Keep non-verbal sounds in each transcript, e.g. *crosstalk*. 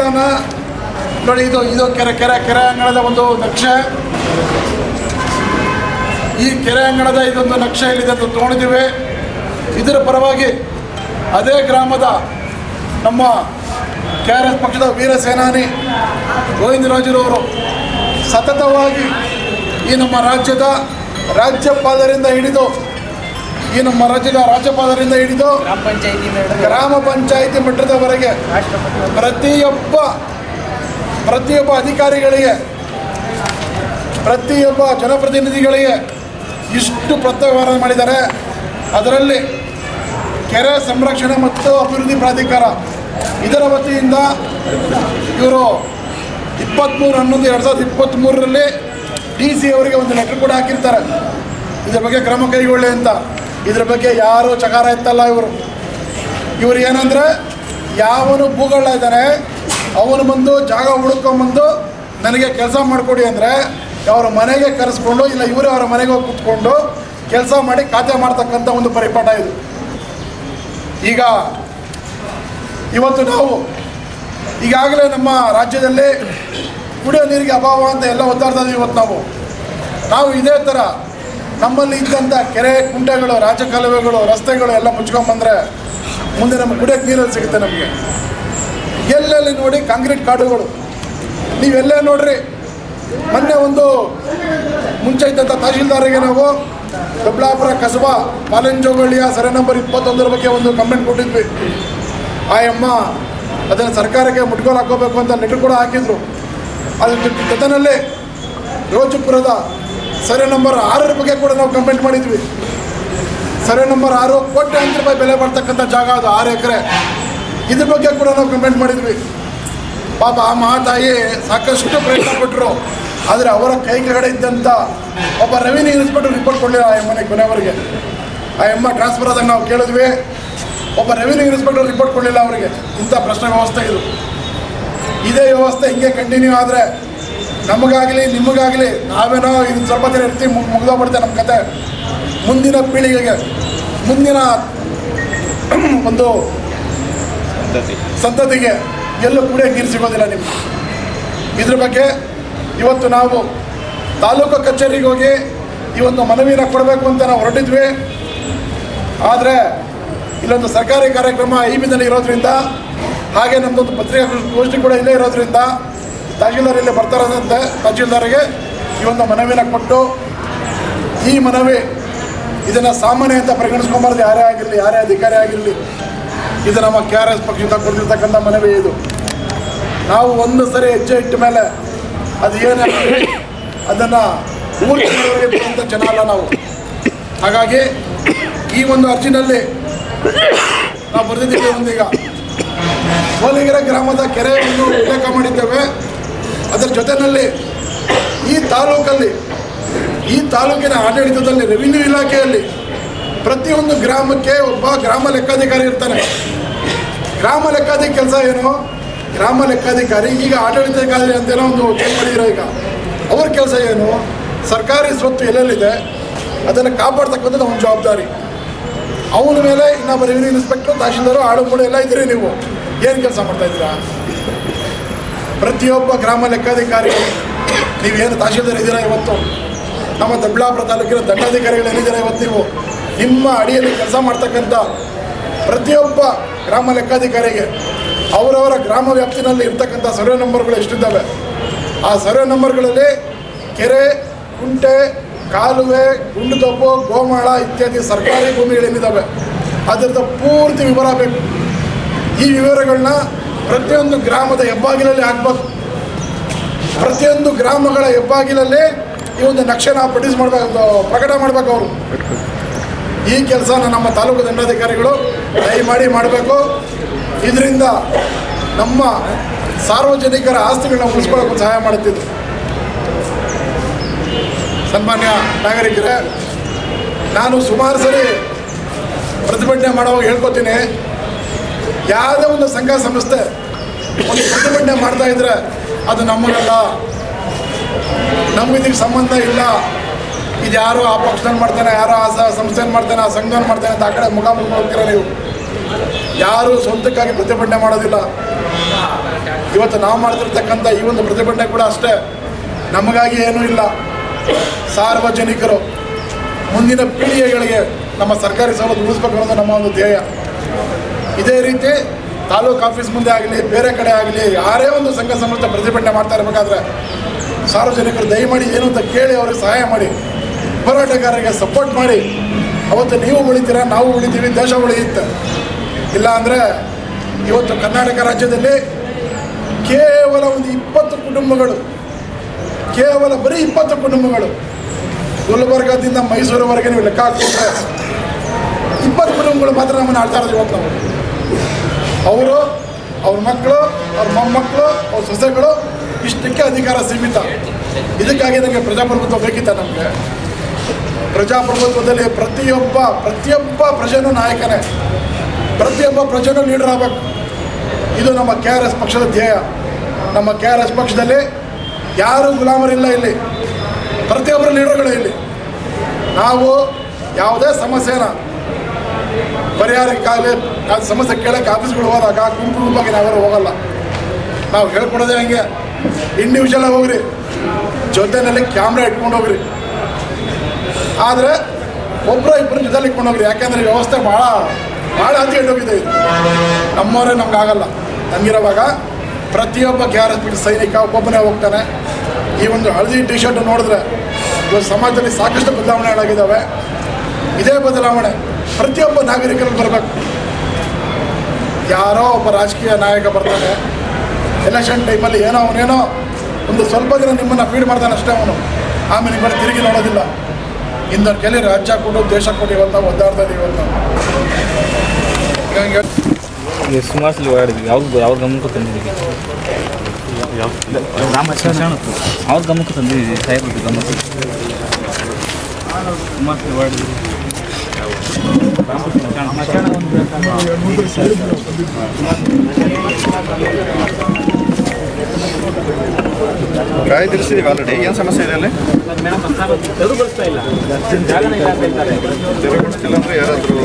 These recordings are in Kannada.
ನಕ್ಷೆಗಳನ್ನ ನೋಡಿ, ಇದು ಇದು ಕೆರೆ ಕೆರೆ ಕೆರೆ ಅಂಗಣದ ಒಂದು ನಕ್ಷೆ. ಈ ಕೆರೆ ಅಂಗಣದ ಇದೊಂದು ನಕ್ಷೆ ಇಲ್ಲಿದೆ ಅಂತ ತೊಗೊಂಡಿದ್ದೀವಿ ಇದರ ಪರವಾಗಿ ಅದೇ ಗ್ರಾಮದ ನಮ್ಮ ಕೆ ಆರ್ ಎಸ್ ಪಕ್ಷದ ವೀರ ಸೇನಾನಿ ಗೋವಿಂದರಾಜರವರು ಸತತವಾಗಿ ಈ ನಮ್ಮ ರಾಜ್ಯದ ರಾಜ್ಯಪಾಲರಿಂದ ಹಿಡಿದು ಈ ನಮ್ಮ ರಾಜ್ಯದ ರಾಜ್ಯಪಾಲರಿಂದ ಹಿಡಿದು ಗ್ರಾಮ ಪಂಚಾಯತಿ ಗ್ರಾಮ ಪಂಚಾಯಿತಿ ಮಟ್ಟದವರೆಗೆ ಪ್ರತಿಯೊಬ್ಬ ಪ್ರತಿಯೊಬ್ಬ ಅಧಿಕಾರಿಗಳಿಗೆ ಪ್ರತಿಯೊಬ್ಬ ಜನಪ್ರತಿನಿಧಿಗಳಿಗೆ ಇಷ್ಟು ಪ್ರತ್ಯವಹಾರ ಮಾಡಿದ್ದಾರೆ. ಅದರಲ್ಲಿ ಕೆರೆ ಸಂರಕ್ಷಣೆ ಮತ್ತು ಅಭಿವೃದ್ಧಿ ಪ್ರಾಧಿಕಾರ ಇದರ ವತಿಯಿಂದ ಇವರು ಇಪ್ಪತ್ತ್ಮೂರು ಹನ್ನೊಂದು ಎರಡು ಸಾವಿರದ ಇಪ್ಪತ್ತ್ಮೂರರಲ್ಲಿ ಡಿ ಸಿ ಅವರಿಗೆ ಒಂದು ಲೆಟರ್ ಕೂಡ ಹಾಕಿರ್ತಾರೆ. ಇದರ ಬಗ್ಗೆ ಕ್ರಮ ಕೈಗೊಳ್ಳಿ ಅಂತ. ಇದ್ರ ಬಗ್ಗೆ ಯಾರು ಚಕಾರ ಎತ್ತಲ್ಲ ಇವರು. ಇವ್ರು ಏನಂದ್ರೆ ಯಾವನು ಭೂಗಳ ಇದ್ದಾನೆ, ಅವನು ಬಂದು ಜಾಗ ಹುಡುಕೊಂಬಂದು ನನಗೆ ಕೆಲಸ ಮಾಡಿಕೊಡಿ ಅಂದರೆ ಅವರ ಮನೆಗೆ ಕರೆಸ್ಕೊಂಡು ಇಲ್ಲ ಇವರೇ ಅವರ ಮನೆಗೆ ಹೋಗಿ ಕೂತ್ಕೊಂಡು ಕೆಲಸ ಮಾಡಿ ಖಾತೆ ಮಾಡ್ತಕ್ಕಂಥ ಒಂದು ಪರಿಪಾಠ ಇದು. ಈಗ ಇವತ್ತು ನಾವು ಈಗಾಗಲೇ ನಮ್ಮ ರಾಜ್ಯದಲ್ಲಿ ಕುಡಿಯೋ ನೀರಿಗೆ ಅಭಾವ ಅಂತ ಎಲ್ಲ ಒದ್ದಾಡ್ತಾ ಇವತ್ತು ನಾವು. ನಾವು ಇದೇ ಥರ ನಮ್ಮಲ್ಲಿ ಇದ್ದಂಥ ಕೆರೆ ಕುಂಟೆಗಳು, ರಾಜಕಾಲುವೆಗಳು, ರಸ್ತೆಗಳು ಎಲ್ಲ ಮುಚ್ಕೊಂಬಂದ್ರೆ ಮುಂದೆ ನಮ್ಮ ಕುಡಿಯೋಕ್ಕೆ ನೀರಲ್ಲಿ ಸಿಗುತ್ತೆ ನಮಗೆ. ಎಲ್ಲೆಲ್ಲಿ ನೋಡಿ ಕಾಂಕ್ರೀಟ್ ಕಾಡುಗಳು. ನೀವೆಲ್ಲೇ ನೋಡ್ರಿ, ಮೊನ್ನೆ ಒಂದು ಮುಂಚೆ ಇದ್ದಂಥ ತಹಶೀಲ್ದಾರಿಗೆ ನಾವು ದೊಡ್ಡಾಪುರ ಕಸಬಾ, ಪಾಲಂಜೋಗಳಿಯ ಸರಿ ನಂಬರ್ ಇಪ್ಪತ್ತೊಂದರ ಬಗ್ಗೆ ಒಂದು ಕಂಪ್ಲೇಂಟ್ ಕೊಟ್ಟಿದ್ವಿ. ಆ ಅಮ್ಮ ಅದನ್ನು ಸರ್ಕಾರಕ್ಕೆ ಮುಟ್ಕೊಂಡು ಹಾಕೋಬೇಕು ಅಂತ ನೆಟ್ಟು ಕೂಡ ಹಾಕಿದ್ರು. ಅದ್ರ ಜೊತೆ- ಜೊತೆನಲ್ಲಿ ರೋಜಪುರದ ಸರ್ವೆ ನಂಬರ್ ಆರರ ಬಗ್ಗೆ ಕೂಡ ನಾವು ಕಂಪ್ಲೇಂಟ್ ಮಾಡಿದ್ವಿ. ಸರ್ವೆ ನಂಬರ್ ಆರು ಕೋಟ್ಯಾಂತರ ರೂಪಾಯಿ ಬೆಲೆ ಬರ್ತಕ್ಕಂಥ ಜಾಗ ಅದು ಆರು ಎಕರೆ. ಇದ್ರ ಬಗ್ಗೆ ಕೂಡ ನಾವು ಕಂಪ್ಲೇಂಟ್ ಮಾಡಿದ್ವಿ. ಪಾಪ ಆ ಮಹಾತಾಯಿ ಸಾಕಷ್ಟು ಪ್ರಯತ್ನ ಕೊಟ್ಟರು ಆದರೆ ಅವರ ಕೈ ಕೆಳಗಡೆ ಇದ್ದಂಥ ಒಬ್ಬ ರೆವಿನ್ಯೂ ಇನ್ಸ್ಪೆಕ್ಟರ್ ರಿಪೋರ್ಟ್ ಕೊಡಲಿಲ್ಲ ಆ ಎಮ್ಮನೆ ಕೊನೆಯವರೆಗೆ. ಆ ಎಮ್ಮ ಟ್ರಾನ್ಸ್ಫರ್ ಆದಾಗ ನಾವು ಕೇಳಿದ್ವಿ. ಒಬ್ಬ ರೆವಿನ್ಯೂ ಇನ್ಸ್ಪೆಕ್ಟರ್ ರಿಪೋರ್ಟ್ ಕೊಡಲಿಲ್ಲ ಅವರಿಗೆ. ಇಂಥ ಪ್ರಶ್ನೆ ವ್ಯವಸ್ಥೆ ಇದು. ಇದೇ ವ್ಯವಸ್ಥೆ ಹಿಂಗೆ ಕಂಟಿನ್ಯೂ ಆದರೆ ನಮಗಾಗಲಿ ನಿಮಗಾಗಲಿ ನಾವೇನೋ ಇದು ಸ್ವಲ್ಪ ದಿನ ಇರ್ತೀವಿ ಮುಗ್ ಮುಗ್ದೋಗ್ಬಿಡುತ್ತೆ ನಮ್ಮ ಕತೆ. ಮುಂದಿನ ಪೀಳಿಗೆಗೆ ಮುಂದಿನ *clears throat* ಒಂದು ಸಂತತಿಗೆ ಎಲ್ಲೂ ಕೂಡ ನೀರು ಸಿಗೋದಿಲ್ಲ ನಿಮ್ಗೆ. ಇದ್ರ ಬಗ್ಗೆ ಇವತ್ತು ನಾವು ತಾಲೂಕು ಕಚೇರಿಗೆ ಹೋಗಿ ಈ ಒಂದು ಮನವಿನ ಕೊಡಬೇಕು ಅಂತ ನಾವು ಹೊರಟಿದ್ವಿ. ಆದರೆ ಇಲ್ಲೊಂದು ಸರ್ಕಾರಿ ಕಾರ್ಯಕ್ರಮ ಈ ಬಿಂದಲ್ಲಿ ಇರೋದ್ರಿಂದ ಹಾಗೆ ನಮ್ಮದೊಂದು ಪತ್ರಿಕಾ ಗೋಷ್ಠಿ ಕೂಡ ಇಲ್ಲೇ ಇರೋದ್ರಿಂದ ತಹಶೀಲ್ದಾರ್ ಇಲ್ಲಿ ಬರ್ತಾರಂತೆ, ತಹಶೀಲ್ದಾರಿಗೆ ಈ ಒಂದು ಮನವಿನ ಕೊಟ್ಟು ಈ ಮನವಿ ಇದನ್ನು ಸಾಮಾನ್ಯ ಅಂತ ಪರಿಗಣಿಸ್ಕೊಂಬಾರ್ದು, ಯಾರೇ ಆಗಿರಲಿ, ಯಾರೇ ಅಧಿಕಾರಿ ಆಗಿರಲಿ. ಇದು ನಮ್ಮ ಕೆ ಆರ್ ಎಸ್ ಪಕ್ಷದಿಂದ ಕೊಟ್ಟಿರ್ತಕ್ಕಂಥ ಮನವಿ ಇದು. ನಾವು ಒಂದು ಸರಿ ಹೆಜ್ಜೆ ಇಟ್ಟ ಮೇಲೆ ಅದು ಏನೇ ಅದನ್ನು ಮೂರು ಜನರಿಗೆ ಜನ ಅಲ್ಲ ನಾವು. ಹಾಗಾಗಿ ಈ ಒಂದು ಅರ್ಜಿನಲ್ಲಿ ನಾವು ಬರೆದಿದ್ದೇವೆ ಒಂದೀಗ. ಹೋಲಿಗೆರೆ ಗ್ರಾಮದ ಕೆರೆಯನ್ನು ಉಲ್ಲೇಖ ಮಾಡಿದ್ದೇವೆ ಅದರ ಜೊತೆಯಲ್ಲಿ ಈ ತಾಲೂಕಲ್ಲಿ ಈ ತಾಲೂಕಿನ ಆಡಳಿತದಲ್ಲಿ ರೆವಿನ್ಯೂ ಇಲಾಖೆಯಲ್ಲಿ ಪ್ರತಿಯೊಂದು ಗ್ರಾಮಕ್ಕೆ ಒಬ್ಬ ಗ್ರಾಮ ಲೆಕ್ಕಾಧಿಕಾರಿ ಇರ್ತಾನೆ. ಗ್ರಾಮ ಲೆಕ್ಕಾಧಿಕಾರಿ ಕೆಲಸ ಏನು? ಗ್ರಾಮ ಲೆಕ್ಕಾಧಿಕಾರಿ, ಈಗ ಆಡಳಿತಾಧಿಕಾರಿ ಅಂತೇನೋ ಒಂದು ಚೇಂಜ್ ಮಾಡಿದಿರೋ ಈಗ? ಅವ್ರ ಕೆಲಸ ಏನು? ಸರ್ಕಾರಿ ಸ್ವತ್ತು ಎಲ್ಲೆಲ್ಲಿದೆ? ಅದನ್ನು ಕಾಪಾಡ್ತಕ್ಕಂಥದ್ದು ಅವನ ಜವಾಬ್ದಾರಿ. ಅವನ ಮೇಲೆ ಇನ್ನೊಬ್ಬ ರೆವಿನ್ಯೂ ಇನ್ಸ್ಪೆಕ್ಟರ್ ತಹಶೀಲ್ದಾರು ಕೂಡ ಎಲ್ಲ ಇದ್ದೀರಿ ನೀವು. ಏನು ಕೆಲಸ ಮಾಡ್ತಾ ಇದ್ದೀರಾ? ಪ್ರತಿಯೊಬ್ಬ ಗ್ರಾಮ ಲೆಕ್ಕಾಧಿಕಾರಿ, ನೀವೇನು ತಹಶೀಲ್ದಾರ್ ಇದ್ದೀರಾ ಇವತ್ತು? ನಮ್ಮ ದೊಡ್ಡಬಳ್ಳಾಪುರ ತಾಲೂಕಿನ ದಂಡಾಧಿಕಾರಿಗಳು ಏನಿದ್ದಾರೆ ಇವತ್ತು ನೀವು. ನಿಮ್ಮ ಅಡಿಯಲ್ಲಿ ಕೆಲಸ ಮಾಡ್ತಕ್ಕಂಥ ಪ್ರತಿಯೊಬ್ಬ ಗ್ರಾಮ ಲೆಕ್ಕಾಧಿಕಾರಿಗೆ, ಅವರವರ ಗ್ರಾಮ ವ್ಯಾಪ್ತಿನಲ್ಲಿ ಇರ್ತಕ್ಕಂಥ ಸರ್ವೆ ನಂಬರ್ಗಳು ಎಷ್ಟಿದ್ದಾವೆ? ಆ ಸರ್ವೆ ನಂಬರ್ಗಳಲ್ಲಿ ಕೆರೆ, ಕುಂಟೆ, ಕಾಲುವೆ, ಗುಂಡುತೊಪ್ಪು, ಗೋಮಾಳ ಇತ್ಯಾದಿ ಸರ್ಕಾರಿ ಭೂಮಿಗಳೇನಿದ್ದಾವೆ ಅದರದ ಪೂರ್ತಿ ವಿವರ ಬೇಕು. ಈ ವಿವರಗಳನ್ನ ಪ್ರತಿಯೊಂದು ಗ್ರಾಮದ ಹೆಬ್ಬಾಗಿಲಲ್ಲಿ ಹಾಕ್ಬೇಕು. ಪ್ರತಿಯೊಂದು ಗ್ರಾಮಗಳ ಹೆಬ್ಬಾಗಿಲಲ್ಲಿ ಈ ಒಂದು ನಕ್ಷೆನ ಪ್ರೊಡ್ಯೂಸ್ ಮಾಡಬೇಕು, ಪ್ರಕಟ ಮಾಡಬೇಕು ಅವರು. ಈ ಕೆಲಸನ ನಮ್ಮ ತಾಲೂಕು ದಂಡಾಧಿಕಾರಿಗಳು ದಯಮಾಡಿ ಮಾಡಬೇಕು. ಇದರಿಂದ ನಮ್ಮ ಸಾರ್ವಜನಿಕರ ಆಸ್ತಿಗಳನ್ನ ಉಳಿಸ್ಕೊಳ್ಳೋಕೆ ಸಹಾಯ ಮಾಡುತ್ತಿದ್ದು ಸನ್ಮಾನ್ಯ ನಾಗರಿಕರೇ, ನಾನು ಸುಮಾರು ಸರಿ ಪ್ರತಿಭಟನೆ ಮಾಡುವಾಗ ಹೇಳ್ಕೊತೀನಿ. ಯಾವುದೇ ಒಂದು ಸಂಘ, ಸಂಸ್ಥೆ ಒಂದು ಪ್ರತಿಭಟನೆ ಮಾಡ್ತಾ ಇದ್ರೆ ಅದು ನಮ್ಮದಲ್ಲ ನಮ್ಗೆ ಸಂಬಂಧ ಇಲ್ಲ. ಇದು ಯಾರು ಆ ಪಕ್ಷದಲ್ಲಿ ಮಾಡ್ತಾನೆ, ಯಾರು ಆ ಸಂಸ್ಥೆನ ಮಾಡ್ತಾನೆ, ಆ ಸಂಘನ ಮಾಡ್ತಾನೆ ಅಂತ ಆ ಕಡೆ ಮುಖ ಹೋಗ್ತೀರ ನೀವು. ಯಾರು ಸ್ವಂತಕ್ಕಾಗಿ ಪ್ರತಿಭಟನೆ ಮಾಡೋದಿಲ್ಲ. ಇವತ್ತು ನಾವು ಮಾಡ್ತಿರ್ತಕ್ಕಂಥ ಈ ಒಂದು ಪ್ರತಿಭಟನೆ ಕೂಡ ಅಷ್ಟೇ. ನಮಗಾಗಿ ಏನೂ ಇಲ್ಲ. ಸಾರ್ವಜನಿಕರು, ಮುಂದಿನ ಪೀಳಿಗೆಗಳಿಗೆ ನಮ್ಮ ಸರ್ಕಾರಿ ಸವಲತ್ತು ಉಳಿಸ್ಬೇಕು ಅನ್ನೋದು ನಮ್ಮ ಒಂದು ಧ್ಯೇಯ. ಇದೇ ರೀತಿ ತಾಲೂಕು ಆಫೀಸ್ ಮುಂದೆ ಆಗಲಿ, ಬೇರೆ ಕಡೆ ಆಗಲಿ, ಯಾರೇ ಒಂದು ಸಂಘ ಸಂಸ್ಥೆ ಪ್ರತಿಭಟನೆ ಮಾಡ್ತಾ ಇರಬೇಕಾದ್ರೆ ಸಾರ್ವಜನಿಕರು ದಯಮಾಡಿ ಏನು ಅಂತ ಕೇಳಿ ಅವ್ರಿಗೆ ಸಹಾಯ ಮಾಡಿ, ಹೋರಾಟಗಾರರಿಗೆ ಸಪೋರ್ಟ್ ಮಾಡಿ. ಅವತ್ತು ನೀವು ಉಳಿತೀರಾ, ನಾವು ಉಳಿತೀವಿ, ದೇಶ ಉಳಿಯುತ್ತೆ. ಇಲ್ಲ ಅಂದರೆ ಇವತ್ತು ಕರ್ನಾಟಕ ರಾಜ್ಯದಲ್ಲಿ ಕೇವಲ ಒಂದು ಇಪ್ಪತ್ತು ಕುಟುಂಬಗಳು, ಕೇವಲ ಬರೀ ಇಪ್ಪತ್ತು ಕುಟುಂಬಗಳು, ಗುಲ್ಬರ್ಗದಿಂದ ಮೈಸೂರುವರೆಗೆ ನೀವು ಲೆಕ್ಕ ಹಾಕ್ಕೊಂಡ್ರೆ ಇಪ್ಪತ್ತು ಕುಟುಂಬಗಳು ಮಾತ್ರ ನಮ್ಮನ್ನು ಆಡ್ತಾ ಇರೋದು ಇವತ್ತು ನಾವು. ಅವರು, ಅವ್ರ ಮಕ್ಕಳು, ಅವ್ರ ಮೊಮ್ಮಕ್ಕಳು, ಅವ್ರ ಸೊಸೆಗಳು ಇಷ್ಟಕ್ಕೆ ಅಧಿಕಾರ ಸೀಮಿತ. ಇದಕ್ಕಾಗಿ ನನಗೆ ಪ್ರಜಾಪ್ರಭುತ್ವ ಬೇಕಿತ್ತ ನಮಗೆ? ಪ್ರಜಾಪ್ರಭುತ್ವದಲ್ಲಿ ಪ್ರತಿಯೊಬ್ಬ ಪ್ರತಿಯೊಬ್ಬ ಪ್ರಜೆನೂ ನಾಯಕನೇ. ಪ್ರತಿಯೊಬ್ಬ ಪ್ರಜೆನೂ ಲೀಡರ್ ಆಗಬೇಕು. ಇದು ನಮ್ಮ ಕೆ ಆರ್ ಎಸ್ ಪಕ್ಷದ ಧ್ಯೇಯ. ನಮ್ಮ ಕೆ ಆರ್ ಎಸ್ ಪಕ್ಷದಲ್ಲಿ ಯಾರು ಗುಲಾಮರಿಲ್ಲ ಇಲ್ಲಿ. ಪ್ರತಿಯೊಬ್ಬರು ಲೀಡರ್ಗಳು ಇಲ್ಲಿ. ನಾವು ಯಾವುದೇ ಸಮಸ್ಯೆನ ಪರಿಹಾರಕ್ಕಾಗಲಿ ಸಮಸ್ಯೆ ಕೇಳೋಕ್ಕೆ ಆಫೀಸ್ಗಳು ಹೋದಾಗ ಗುಂಪು ಗುಂಪಾಗಿ ನಾವೆಲ್ಲ ಹೋಗಲ್ಲ. ನಾವು ಹೇಳ್ಕೊಡೋದೇ ಹಂಗೆ. ಇಂಡಿವಿಜುವಲ್ ಹೋಗ್ರಿ. ಜೊತೆಯಲ್ಲಿ ಕ್ಯಾಮ್ರಾ ಇಟ್ಕೊಂಡು ಹೋಗ್ರಿ. ಆದರೆ ಒಬ್ಬರು ಇಬ್ಬರು ಜೊತೆ ಇಟ್ಕೊಂಡು ಹೋಗ್ರಿ. ಯಾಕೆಂದರೆ ವ್ಯವಸ್ಥೆ ಭಾಳ ಭಾಳ ಹತ್ತಿ ಹೋಗಿದೆ ಇದು. ನಮ್ಮವರೇ ನಮ್ಗೆ ಆಗಲ್ಲ. ಹಂಗಿರುವಾಗ ಪ್ರತಿಯೊಬ್ಬ ಕೆ ಆರ್ ಎಸ್ ಪಿ ಸೈನಿಕ ಒಬ್ಬೊಬ್ಬನೇ ಹೋಗ್ತಾನೆ. ಈ ಒಂದು ಹಳದಿ ಟಿ ಶರ್ಟ್ ನೋಡಿದ್ರೆ ಇವತ್ತು ಸಮಾಜದಲ್ಲಿ ಸಾಕಷ್ಟು ಬದಲಾವಣೆಗಳಾಗಿದ್ದಾವೆ ಇದೇ ಬದಲಾವಣೆ. ಪ್ರತಿಯೊಬ್ಬ ನಾಗರಿಕರಲ್ಲಿ ಬರಬೇಕು. ಯಾರೋ ಒಬ್ಬ ರಾಜಕೀಯ ನಾಯಕ ಬರ್ತಾನೆ. ಎಲೆಕ್ಷನ್ ಟೈಮಲ್ಲಿ ಏನೋ ಅವನೇನೋ ಒಂದು ಸ್ವಲ್ಪ ದಿನ ನಿಮ್ಮನ್ನು ಫೀಡ್ ಮಾಡ್ತಾನೆ ಅಷ್ಟೇ ಅವನು. ಆಮೇಲೆ ನಿಮ್ಮನ್ನು ತಿರುಗಿ ನೋಡೋದಿಲ್ಲ. ಇಂದ ಕೆಲ ರಾಜ್ಯ ಕೊಟ್ಟು ದೇಶ ಕೊಟ್ಟು ಇವತ್ತ ಒದ್ದಾಡ್ತಾ ಇದೀವಿ ಇವತ್ತು ಸುಮಾರು ಯಾವ್ದು ಯಾವ ಗಮನಕ್ಕೂ ತಂದಿದ್ದೀವಿ ಅವ್ರ ಗಮನಕ್ಕೂ ತಂದಿದ್ದೀವಿ ಸಾಹೇಬ್ರದ್ದು ಗಮನಕ್ಕೆ ಸುಮಾರು ಓಡಾಡಿದ್ವಿ. ಕಾಯಿ ತಿರ್ಸಿದೀವಿ ಆಲ್ರೆಡಿ ಏನು ಸಮಸ್ಯೆ ಇದೆ ಅಲ್ಲಿ? ತೆರವುಗೊಳಿಸ್ತಿಲ್ಲ ಯಾರಾದರೂ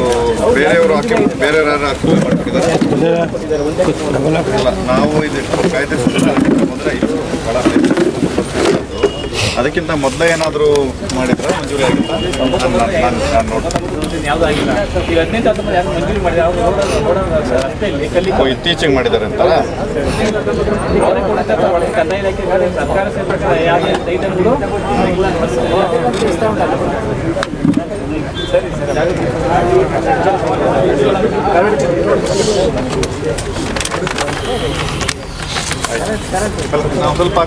ಬೇರೆಯವರು ಹಾಕಿ, ಬೇರೆಯವ್ರು ಯಾರು ಹಾಕಿ ನಾವು ಇದಿಷ್ಟು ಕಾಯ್ದೆ ಮೊದಲೇ ಇಷ್ಟು ಭಾಳ ಅದಕ್ಕಿಂತ ಮೊದಲೇ ಏನಾದರೂ ಮಾಡಿದ್ರೆ? ಮಂಜೂರಿ ಆಗಿತ್ತಾ? ನಾನು ಇತ್ತೀಚೆಗೆ ಮಾಡಿದ್ದಾರೆ ಅಂತ? ಸೇರ್ಬೇಕಾದ್ರೆ ಸರಿ ಸ್ವಲ್ಪ